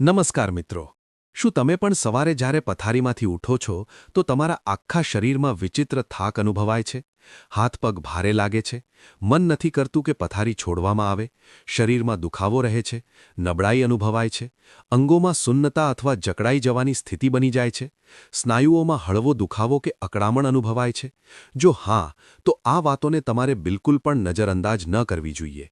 નમસ્કાર મિત્રો. શું તમે પણ સવારે જ્યારે પથારીમાંથી ઉઠો છો, તો તમારા આખા શરીરમાં વિચિત્ર થાક અનુભવાય છે? હાથ પગ ભારે લાગે છે? મન નથી કરતું કે પથારી છોડવામાં આવે? શરીરમાં દુખાવો રહે છે? નબળાઈ અનુભવાય છે? અંગોમાં સુન્નતા અથવા જકડાઈ જવાની સ્થિતિ બની જાય છે? સ્નાયુઓમાં હળવો દુખાવો કે અકળામણ અનુભવાય છે? જો હા, તો આ વાતોને તમારે બિલકુલ પણ નજરઅંદાજ ન કરવી જોઈએ.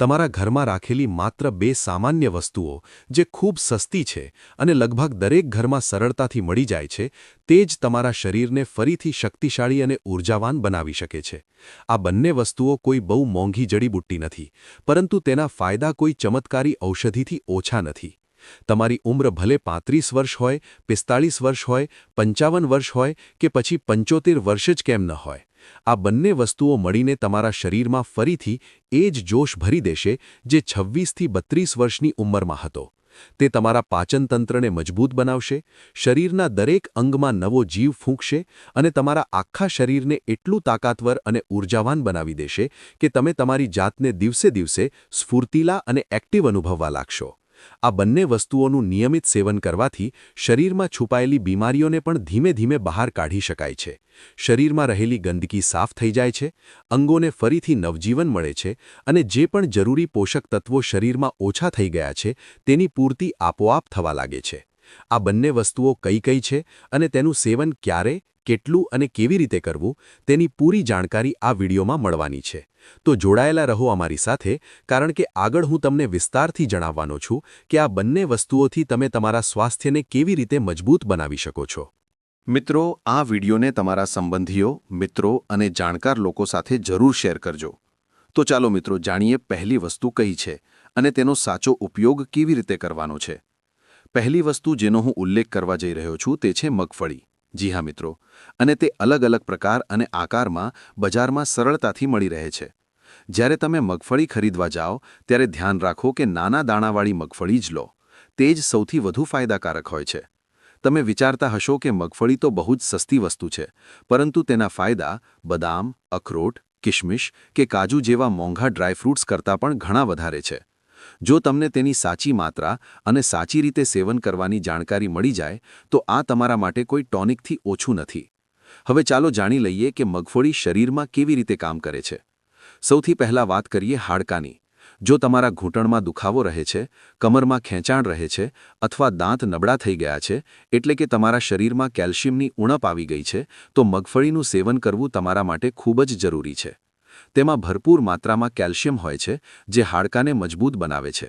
તમારા ઘરમાં રાખેલી માત્ર બે સામાન્ય વસ્તુઓ, જે ખૂબ સસ્તી છે અને લગભગ દરેક ઘરમાં સરળતાથી મળી જાય છે, તે જ તમારા શરીરને ફરીથી શક્તિશાળી અને ઊર્જાવાન બનાવી શકે છે. આ બંને વસ્તુઓ કોઈ બહુ મોંઘી જડીબુટ્ટી નથી, પરંતુ તેના ફાયદા કોઈ ચમત્કારી ઔષધિથી ઓછા નથી. તમારી ઉંમર ભલે પાંત્રીસ વર્ષ હોય, પિસ્તાળીસ વર્ષ હોય, પંચાવન વર્ષ હોય કે પછી પંચોતેર વર્ષ જ કેમ ન હોય. આ બંને વસ્તુઓ મળીને તમારા શરીરમાં ફરીથી એ જ જોશ ભરી દેશે જે છવ્વીસથી બત્રીસ વર્ષની ઉંમરમાં હતો. તે તમારા પાચનતંત્રને મજબૂત બનાવશે, શરીરના દરેક અંગમાં નવો જીવ ફૂંકશે અને તમારા આખા શરીરને એટલું તાકાતવર અને ઊર્જાવાન બનાવી દેશે કે તમે તમારી જાતને દિવસે દિવસે સ્ફૂર્તિલા અને એક્ટિવ અનુભવવા લાગશો. આ બંને વસ્તુઓનું નિયમિત સેવન કરવાથી શરીરમાં છુપાયેલી બીમારીઓને પણ ધીમે ધીમે બહાર કાઢી શકાય છે. શરીરમાં રહેલી ગંદકી સાફ થઈ જાય છે, અંગોને ફરીથી નવજીવન મળે છે અને જે પણ જરૂરી પોષક તત્વો શરીરમાં ઓછા થઈ ગયા છે, તેની પૂર્તિ આપોઆપ થવા લાગે છે. આ બંને વસ્તુઓ કઈ કઈ છે અને તેનું સેવન ક્યારે, કેટલું અને કેવી રીતે કરવું, તેની પૂરી જાણકારી આ વિડીયોમાં મળવાની છે. તો જોડાયેલા રહો અમારી સાથે, કારણ કે આગળ હું તમને વિસ્તારથી જણાવવાનો છું કે આ બંને વસ્તુઓથી તમે તમારા સ્વાસ્થ્યને કેવી રીતે મજબૂત બનાવી શકો છો. મિત્રો, આ વિડીયોને તમારા સંબંધીઓ, મિત્રો અને જાણકાર લોકો સાથે જરૂર શેર કરજો. તો ચાલો મિત્રો, જાણીએ પહેલી વસ્તુ કઈ છે અને તેનો સાચો ઉપયોગ કેવી રીતે કરવાનો છે. પહેલી વસ્તુ જેનો હું ઉલ્લેખ કરવા જઈ રહ્યો છું તે છે મગફળી. જી હા, મિત્રો. અને તે અલગ અલગ પ્રકાર અને આકારમાં બજારમાં સરળતાથી મળી રહે છે. જ્યારે તમે મગફળી ખરીદવા જાઓ, ત્યારે ધ્યાન રાખો કે નાના દાણાવાળી મગફળી જ લો. તે જ સૌથી વધુ ફાયદાકારક હોય છે. તમે વિચારતા હશો કે મગફળી તો બહુ જ સસ્તી વસ્તુ છે, પરંતુ તેના ફાયદા બદામ, અખરોટ કિશમિશ કે કાજુ જેવા મોંઘા ડ્રાયફ્રૂટ્સ કરતાં પણ ઘણા વધારે છે. જો તમને તેની સાચી માત્રા અને સાચી રીતે સેવન કરવાની જાણકારી મળી જાય, તો આ તમારા માટે કોઈ ટોનિકથી ઓછું નથી. હવે ચાલો જાણી લઈએ કે મગફળી શરીરમાં કેવી રીતે કામ કરે છે. સૌથી પહેલાં વાત કરીએ હાડકાની. જો તમારા ઘૂંટણમાં દુખાવો રહે છે, કમરમાં ખેંચાણ રહે છે, અથવા દાંત નબળા થઈ ગયા છે, એટલે કે તમારા શરીરમાં કેલ્શિયમની ઉણપ આવી ગઈ છે, તો મગફળીનું સેવન કરવું તમારા માટે ખૂબ જ જરૂરી છે. તેમાં ભરપૂર માત્રામાં કેલ્શિયમ હોય છે, જે હાડકાને મજબૂત બનાવે છે.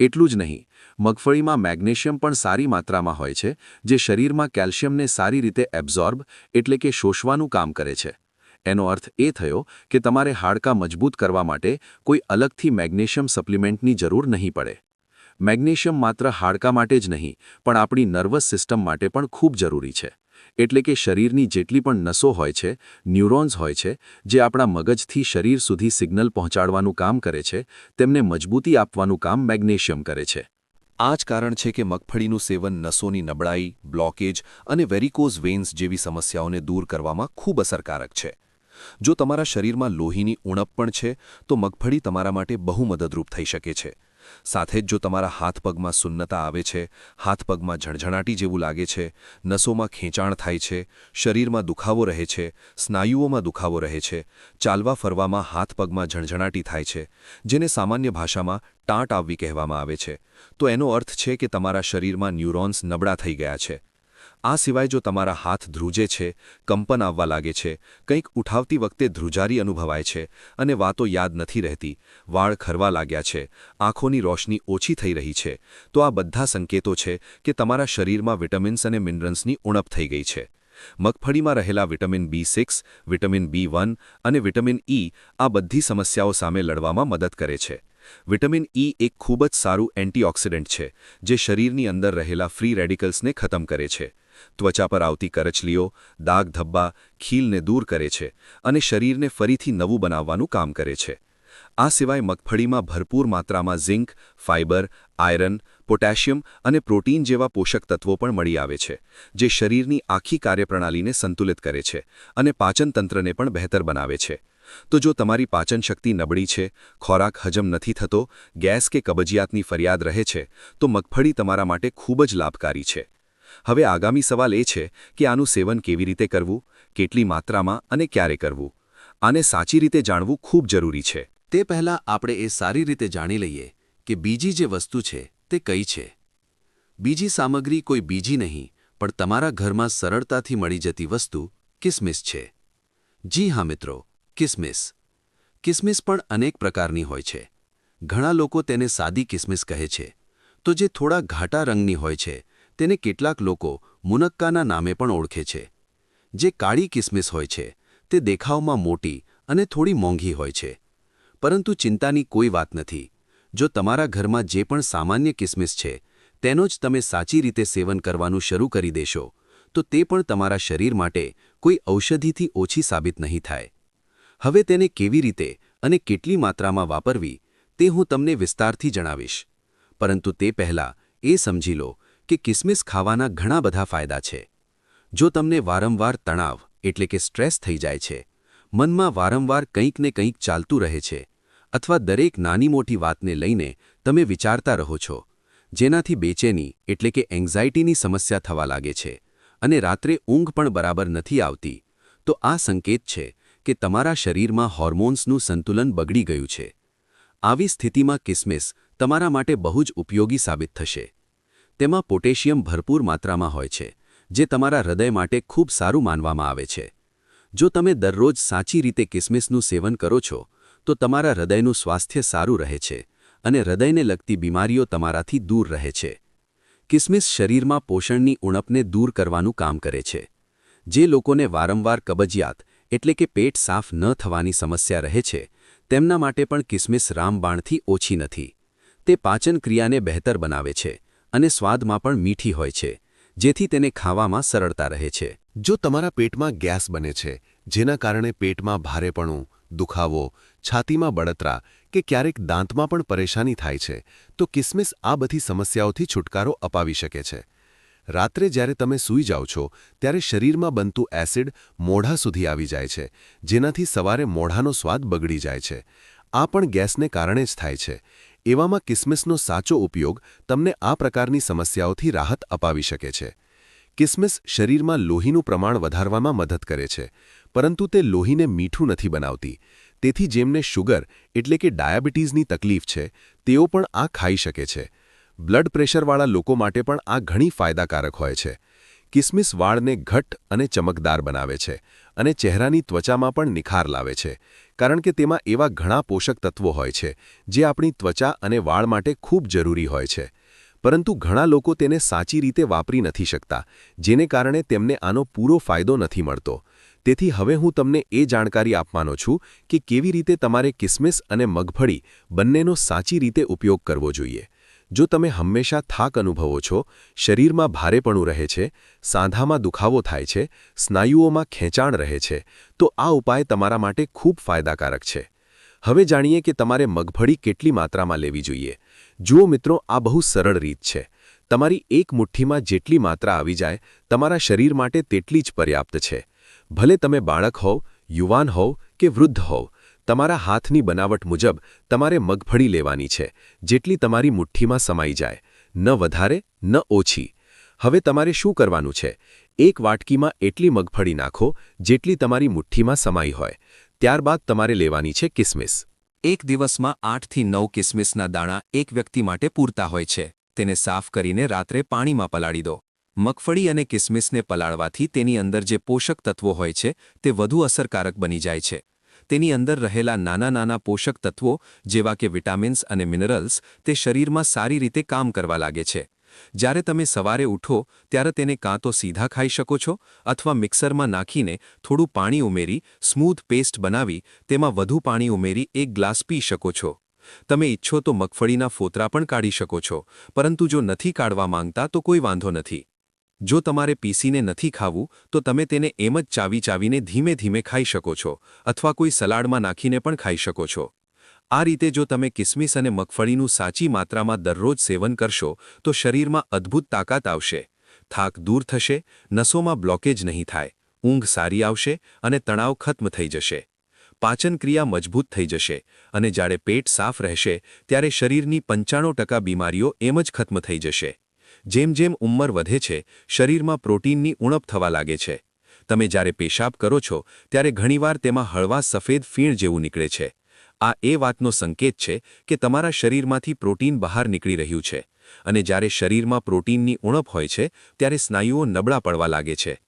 એટલું જ નહીં, મગફળીમાં મેગ્નેશિયમ પણ સારી માત્રામાં હોય છે, જે શરીરમાં કેલ્શિયમને સારી રીતે એબ્ઝોર્બ એટલે કે શોષવાનું કામ કરે છે. એનો અર્થ એ થયો કે તમારે હાડકાં મજબૂત કરવા માટે કોઈ અલગથી મેગ્નેશિયમ સપ્લિમેન્ટની જરૂર નહીં પડે. મેગ્નેશિયમ માત્ર હાડકા માટે જ નહીં, પણ આપણી નર્વસ સિસ્ટમ માટે પણ ખૂબ જરૂરી છે. એટલે કે શરીરની જેટલી પણ નસો હોય છે, ન્યુરોન્સ હોય છે, જે આપણા મગજથી શરીર સુધી સિગ્નલ પહોંચાડવાનું કામ કરે છે, તેમને મજબૂતી આપવાનું કામ મેગ્નેશિયમ કરે છે. આ જ કારણ છે કે મગફળીનું સેવન નસોની નબળાઈ, બ્લોકેજ અને વેરિકોઝ વેન્સ જેવી સમસ્યાઓને દૂર કરવામાં ખૂબ અસરકારક છે. જો તમારા શરીરમાં લોહીની ઉણપ પણ છે, તો મગફળી તમારા માટે બહુ મદદરૂપ થઈ શકે છે. સાથે જ જો તમારા હાથ પગમાં સુન્નતા આવે છે, હાથ પગમાં ઝણઝણાટી જેવું લાગે છે, નસોમાં ખેંચાણ થાય છે, શરીરમાં દુખાવો રહે છે, સ્નાયુઓમાં દુખાવો રહે છે, ચાલવા ફરવામાં હાથ પગમાં ઝણઝણાટી થાય છે, જેને સામાન્ય ભાષામાં ટાંટ આવવી કહેવામાં આવે છે, તો એનો અર્થ છે કે તમારા શરીરમાં ન્યુરોન્સ નબળા થઈ ગયા છે. આ સિવાય જો તમારા હાથ ધ્રુજે છે, કંપન આવવા લાગે છે, કંઈક ઉઠાવતી વખતે ધ્રુજારી અનુભવાય છે અને વાતો યાદ નથી રહેતી, વાળ ખરવા લાગ્યા છે, આંખોની રોશની ઓછી થઈ રહી છે, તો આ બધા સંકેતો છે કે તમારા શરીરમાં વિટામિન્સ અને મિનરલ્સની ઉણપ થઈ ગઈ છે. મગફળીમાં રહેલા vitamin B six, vitamin B one અને વિટામિન ઈ આ બધી સમસ્યાઓ સામે લડવામાં મદદ કરે છે. વિટામિન ઈ એક ખૂબ જ સારું એન્ટીઓક્સિડન્ટ છે, જે શરીરની અંદર રહેલા ફ્રી રેડિકલ્સને ખતમ કરે છે. ત્વચા પર આવતી કરચલીઓ, દાગ ધબ્બા, ખીલને દૂર કરે છે અને શરીરને ફરીથી નવું બનાવવાનું કામ કરે છે. આ સિવાય મગફળીમાં ભરપૂર માત્રામાં ઝિંક ફાઇબર આયરન, પોટેશિયમ અને પ્રોટીન જેવા પોષક તત્વો પણ મળી આવે છે, જે શરીરની આખી કાર્યપ્રણાલીને સંતુલિત કરે છે અને પાચનતંત્રને પણ બહેતર બનાવે છે. તો જો તમારી પાચન શક્તિ નબળી છે, ખોરાક હજમ નથી થતો, ગેસ કે કબજિયાતની ફરિયાદ રહે છે, તો મગફળી તમારા માટે ખૂબ જ લાભકારી છે. હવે આગામી સવાલ એ છે કે આનું સેવન કેવી રીતે કરવું, કેટલી માત્રામાં અને ક્યારે કરવું? આને સાચી રીતે જાણવું ખૂબ જરૂરી છે. તે પહેલાં આપણે એ સારી રીતે જાણી લઈએ કે બીજી જે વસ્તુ છે તે કઈ છે. બીજી સામગ્રી કોઈ બીજી નહીં, પણ તમારા ઘરમાં સરળતાથી મળી જતી વસ્તુ કિસમિસ છે. જી હા મિત્રો, કિસમિસ. કિસમિસ પણ અનેક પ્રકારની હોય છે. ઘણા લોકો તેને સાદી કિસમિસ કહે છે, તો જે થોડા ઘાટા રંગની હોય છે તેને કેટલાક લોકો મુનક્કાના નામે પણ ઓળખે છે. જે કાળી કિસમિસ હોય છે, તે દેખાવમાં મોટી અને થોડી મોંઘી હોય છે. પરંતુ ચિંતાની કોઈ વાત નથી. જો તમારા ઘરમાં જે પણ સામાન્ય કિસમિસ છે, તેનો જ તમે સાચી રીતે સેવન કરવાનું શરૂ કરી દેશો, તો તે પણ તમારા શરીર માટે કોઈ ઔષધિથી ઓછી સાબિત નહીં થાય. હવે તેને કેવી રીતે અને કેટલી માત્રામાં વાપરવી, તે હું તમને વિસ્તારથી જણાવીશ. પરંતુ તે પહેલાં એ સમજી લો કે કિસમિસ ખાવાના ઘણા બધા ફાયદા છે. જો તમને વારંવાર તણાવ, એટલે કે સ્ટ્રેસ થઈ જાય છે, મનમાં વારંવાર કંઈક ને કંઈક ચાલતું રહે છે, અથવા દરેક નાની મોટી વાતને લઈને તમે વિચારતા રહો છો, જેનાથી બેચેની, એટલે કે એન્ઝાયટીની સમસ્યા થવા લાગે છે, અને રાત્રે ઊંઘ પણ બરાબર નથી આવતી, તો આ સંકેત છે કે તમારા શરીરમાં હોર્મોન્સનું સંતુલન બગડી ગયું છે. આવી સ્થિતિમાં કિસમિસ તમારા માટે બહુ જ ઉપયોગી સાબિત થશે. તેમાં પોટેશિયમ ભરપૂર માત્રામાં હોય છે, જે તમારા હૃદય માટે ખૂબ સારું માનવામાં આવે છે. જો તમે દરરોજ સાચી રીતે કિસમિસનું સેવન કરો છો, તો તમારા હૃદયનું સ્વાસ્થ્ય સારું રહે છે અને હૃદયને લગતી બીમારીઓ તમારાથી દૂર રહે છે. કિસમિસ શરીરમાં પોષણની ઉણપને દૂર કરવાનું કામ કરે છે. જે લોકોને વારંવાર કબજિયાત, એટલે કે પેટ સાફ ન થવાની સમસ્યા રહે છે, તેમના માટે પણ કિસમિસ રામબાણથી ઓછી નથી. તે પાચન ક્રિયાને બહેતર બનાવે છે. અને સ્વાદમાં પણ મીઠી હોય છે, જેથી તેને ખાવામાં સરળતા રહે છે. જો તમારા પેટમાં ગેસ બને છે, જેના કારણે પેટમાં ભારેપણું, દુખાવો, છાતીમાં બળતરા કે ક્યારેક દાંતમાં પણ પરેશાની થાય છે, તો કિસમિસ આ બધી સમસ્યાઓથી છુટકારો અપાવી શકે છે. રાત્રે જ્યારે તમે સૂઈ જાઓ છો, ત્યારે શરીરમાં બનતું એસિડ મોઢા સુધી આવી જાય છે, જેનાથી સવારે મોઢાનો સ્વાદ બગડી જાય છે. આ પણ ગેસને કારણે જ થાય છે. એવામાં કિસમિસનો સાચો ઉપયોગ તમને આ પ્રકારની સમસ્યાઓથી રાહત અપાવી શકે છે. કિસમિસ શરીરમાં લોહીનું પ્રમાણ વધારવામાં મદદ કરે છે, પરંતુ તે લોહીને મીઠું નથી બનાવતી. તેથી જેમને શુગર એટલે કે ડાયાબિટીસની તકલીફ છે, તેઓ પણ આ ખાઈ શકે છે. બ્લડ પ્રેશરવાળા લોકો માટે પણ આ ઘણી ફાયદાકારક હોય છે. કિસમિસ વાળને ઘટ્ટ અને ચમકદાર બનાવે છે અને ચહેરાની ત્વચામાં પણ નિખાર લાવે છે. કારણ કે તેમાં એવા ઘણા પોષક તત્વો હોય છે, જે આપણી ત્વચા અને વાળ માટે ખૂબ જરૂરી હોય છે. પરંતુ ઘણા લોકો તેને સાચી રીતે વાપરી નથી શકતા, જેને કારણે તેમને આનો પૂરો ફાયદો નથી મળતો. તેથી હવે હું તમને એ જાણકારી આપવાનો છું કે કેવી રીતે તમારે કિસમિસ અને મગફળી બંનેનો સાચી રીતે ઉપયોગ કરવો જોઈએ. જો તમે હંમેશા થાક અનુભવો છો, શરીરમાં ભારેપણું રહે છે, સાંધામાં દુખાવો થાય છે, સ્નાયુઓમાં ખેંચાણ રહે છે, તો આ ઉપાય તમારા માટે ખૂબ ફાયદાકારક છે. હવે જાણીએ કે તમારે મગફળી કેટલી માત્રામાં લેવી જોઈએ. જુઓ મિત્રો, આ બહુ સરળ રીત છે. તમારી એક મુઠ્ઠીમાં જેટલી માત્રા આવી જાય, તમારા શરીર માટે તેટલી જ પર્યાપ્ત છે. ભલે તમે બાળક હોવ, યુવાન હોવ કે વૃદ્ધ હોવ તમારા હાથની બનાવટ મુજબ તમારે મગફળી લેવાની છે, જેટલી તમારી મુઠ્ઠીમાં સમાઈ જાય, ન વધારે, ન ઓછી. હવે તમારે શું કરવાનું છે? એક વાટકીમાં એટલી મગફળી નાખો, જેટલી તમારી મુઠ્ઠીમાં સમાઈ હોય. ત્યારબાદ તમારે લેવાની છે કિસમિસ. એક દિવસમાં આઠથી નવ કિસમિસના દાણા એક વ્યક્તિ માટે પૂરતા હોય છે. તેને સાફ કરીને રાત્રે પાણીમાં પલાળી દો. મગફળી અને કિસમિસને પલાળવાથી તેની અંદર જે પોષક તત્વો હોય છે, તે વધુ અસરકારક બની જાય છે. તેની અંદર રહેલા નાના નાના પોષક તત્વો, જેવા કે વિટામિન્સ અને મિનરલ્સ, તે શરીરમાં સારી રીતે કામ કરવા લાગે છે. જ્યારે તમે સવારે ઉઠો, ત્યારે તેને કાં તો સીધા ખાઈ શકો છો, અથવા મિક્સરમાં નાખીને થોડું પાણી ઉમેરી સ્મૂથ પેસ્ટ બનાવી, તેમાં વધુ પાણી ઉમેરી એક ગ્લાસ પી શકો છો. તમે ઈચ્છો તો મગફળીના ફોતરા પણ કાઢી શકો છો, પરંતુ જો નથી કાઢવા માંગતા તો કોઈ વાંધો નથી. જો તમારે પીસીને નથી ખાવું, તો તમે તેને એમ જ ચાવી ચાવીને ધીમે ધીમે ખાઈ શકો છો, અથવા કોઈ સલાડમાં નાખીને પણ ખાઈ શકો છો. આ રીતે જો તમે કિસમિસ અને મગફળીનું સાચી માત્રામાં દરરોજ સેવન કરશો, તો શરીરમાં અદ્ભુત તાકાત આવશે. થાક દૂર થશે, નસોમાં બ્લોકેજ નહીં થાય, ઊંઘ સારી આવશે અને તણાવ ખત્મ થઈ જશે. પાચન ક્રિયા મજબૂત થઈ જશે અને જ્યારે પેટ સાફ રહેશે, ત્યારે શરીરની પંચાણું બીમારીઓ એમ જ ખત્મ થઈ જશે. જેમ જેમ ઉંમર વધે છે, શરીરમાં પ્રોટીનની ઉણપ થવા લાગે છે. તમે જ્યારે પેશાબ કરો છો, ત્યારે ઘણીવાર તેમાં હળવા સફેદ ફીણ જેવું નીકળે છે. આ એ વાતનો સંકેત છે કે તમારા શરીરમાંથી પ્રોટીન બહાર નીકળી રહ્યું છે. અને જ્યારે શરીરમાં પ્રોટીનની ઉણપ હોય છે, ત્યારે સ્નાયુઓ નબળા પડવા લાગે છે.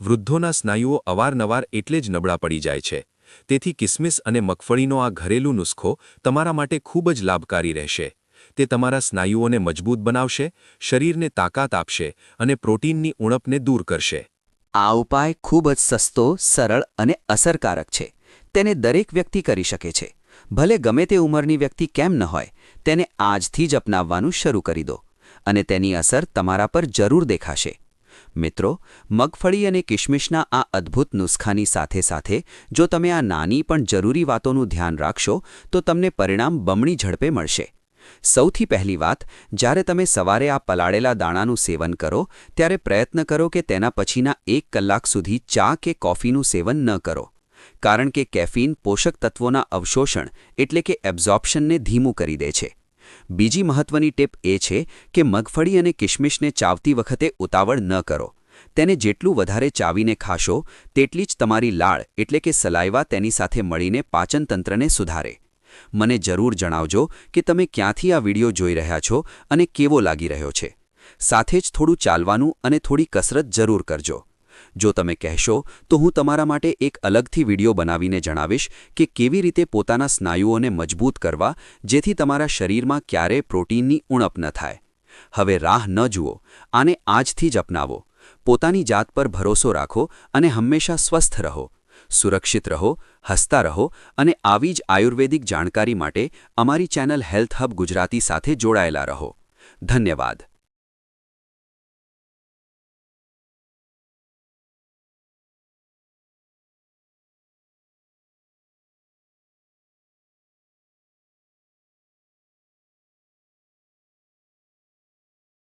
વૃદ્ધોના સ્નાયુઓ અવારનવાર એટલે જ નબળા પડી જાય છે. તેથી કિસમિસ અને મગફળીનો આ ઘરેલું નુસ્ખો તમારા માટે ખૂબ જ લાભકારી રહેશે. તે તમારા સ્નાયુઓને મજબૂત બનાવશે, શરીરને તાકાત આપશે અને પ્રોટીનની ઉણપને દૂર કરશે. આ ઉપાય ખૂબ જ સસ્તો, સરળ અને અસરકારક છે. તેને દરેક વ્યક્તિ કરી શકે છે. ભલે ગમે તે ઉંમરની વ્યક્તિ કેમ ન હોય, તેને આજથી જ અપનાવવાનું શરૂ કરી દો અને તેની અસર તમારા પર જરૂર દેખાશે. મિત્રો, મગફળી અને કિશમિશના આ અદ્ભુત નુસ્ખાની સાથે સાથે, જો તમે આ નાની પણ જરૂરી વાતોનું ધ્યાન રાખશો, તો તમને પરિણામ બમણી ઝડપે મળશે. સૌથી પહેલી વાત, જ્યારે તમે સવારે આ પલાળેલા દાણાનું સેવન કરો, ત્યારે પ્રયત્ન કરો કે તેના પછીના એક કલાક સુધી ચા કે કોફીનું સેવન ન કરો. કારણ કે કેફીન પોષક તત્વોના અવશોષણ એટલે કે એબ્ઝોર્પ્શનને ધીમું કરી દે છે. બીજી મહત્વની ટીપ એ છે કે મગફળી અને કિશમિશને ચાવતી વખતે ઉતાવળ ન કરો. તેને જેટલું વધારે ચાવીને ખાશો, તેટલી જ તમારી લાળ એટલે કે સલાઈવા તેની સાથે મળીને પાચનતંત્રને સુધારે. મને જરૂર જણાવજો કે તમે ક્યાંથી આ વીડિયો જોઈ રહ્યા છો અને કેવો લાગી રહ્યો છે. સાથે જ થોડું ચાલવાનું અને થોડી કસરત જરૂર કરજો. જો તમે કહેશો, તો હું તમારા માટે એક અલગથી વીડિયો બનાવીને જણાવીશ કે કેવી રીતે પોતાના સ્નાયુઓને મજબૂત કરવા જેથી તમારા શરીરમાં ક્યારેય પ્રોટીનની ઉણપ ન થાય. હવે રાહ ન જુઓ, આને આજથી જ અપનાવો. પોતાની જાત પર ભરોસો રાખો અને હંમેશા સ્વસ્થ રહો. સુરક્ષિત રહો, હસતા રહો અને આવી જ આયુર્વેદિક જાણકારી માટે અમારી ચેનલ હેલ્થ હબ ગુજરાતી સાથે જોડાયેલા રહો. ધન્યવાદ.